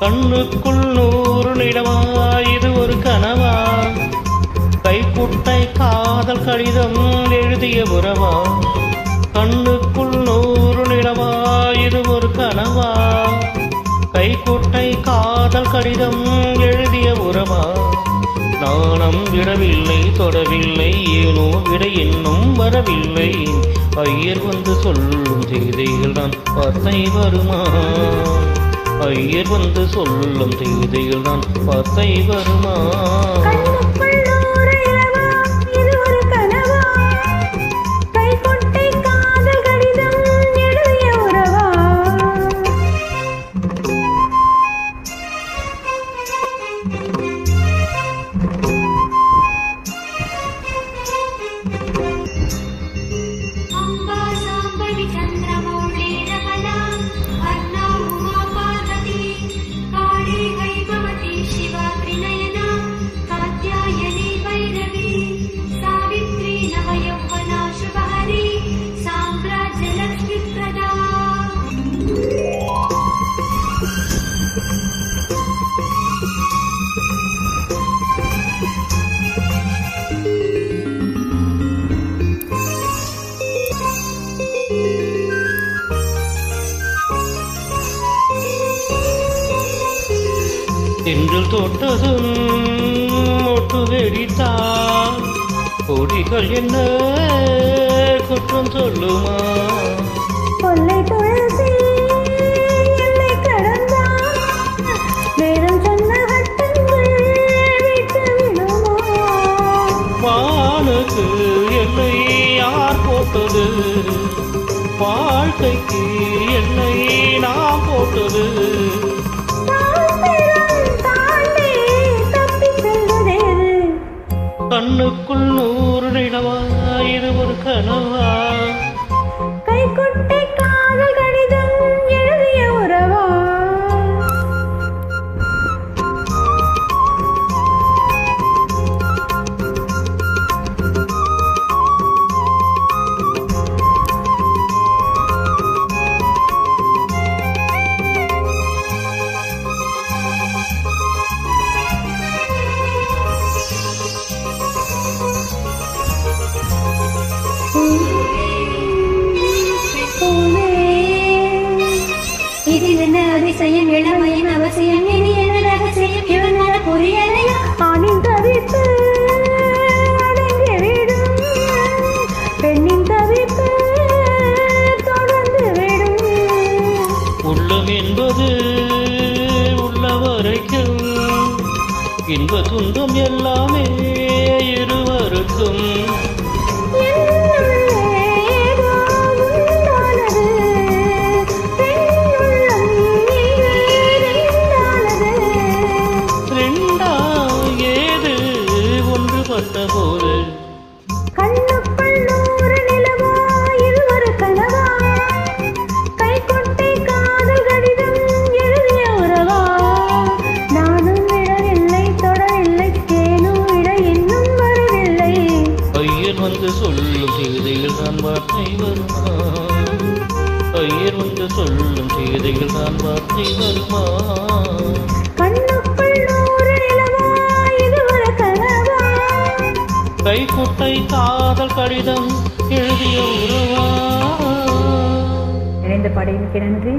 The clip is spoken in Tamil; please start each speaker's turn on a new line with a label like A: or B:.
A: கண்ணுக்குள் நூறு நிலவா இது ஒரு கனவா? கைக்குட்டை காதல் கடிதம் எழுதிய உறவா? கண்ணுக்குள் நூறு நிலவா இது ஒரு கனவா? கைக்குட்டை காதல் கடிதம் எழுதிய உறவா? நாணம் விடவில்லை தொடவில்லை ஏனோ விட இன்னும் வரவில்லை. ஐயர் வந்து சொல்லும் செய்திகள் தான் வார்த்தை வருமா? ஐயர் வந்து சொல்லும் செய்திகள் தான் வார்த்தை வருமா? தென்றல் தொட்டதும் ஒட்டு வெடித்தான் கொடிகள் என்ன குற்றம் சொல்லுமா
B: கொல்லை துளசி எல்லை கடந்தான். வேதம் சொன்ன?
A: வானுக்கு என்னை யார் போட்டது வாழ்க்கைக்கு என்னை நான் போட்டது ஒரு
B: என்ன அதிசயம் இளமையின் அவசியம் இனி என்ன ரகசியம் இவன் மன புரியலையா ஆணின் தவிப்பு அடங்கிவிடும் பெண்ணின் தவிப்பு தொடர்ந்து விடும்.
A: உள்ளம் என்பது உள்ள வரைக்கும் இன்ப துன்பம் எல்லாமே இருவருக்கும். வார்த்தை வருமா? ஐயர் வந்து சொல்லும் செய்திகள் தான் வார்த்தை வருமா? கைக்குட்டை காதல் கடிதம் எழுதிய உறவா
B: இணைந்த படையினுக்கு நன்றி.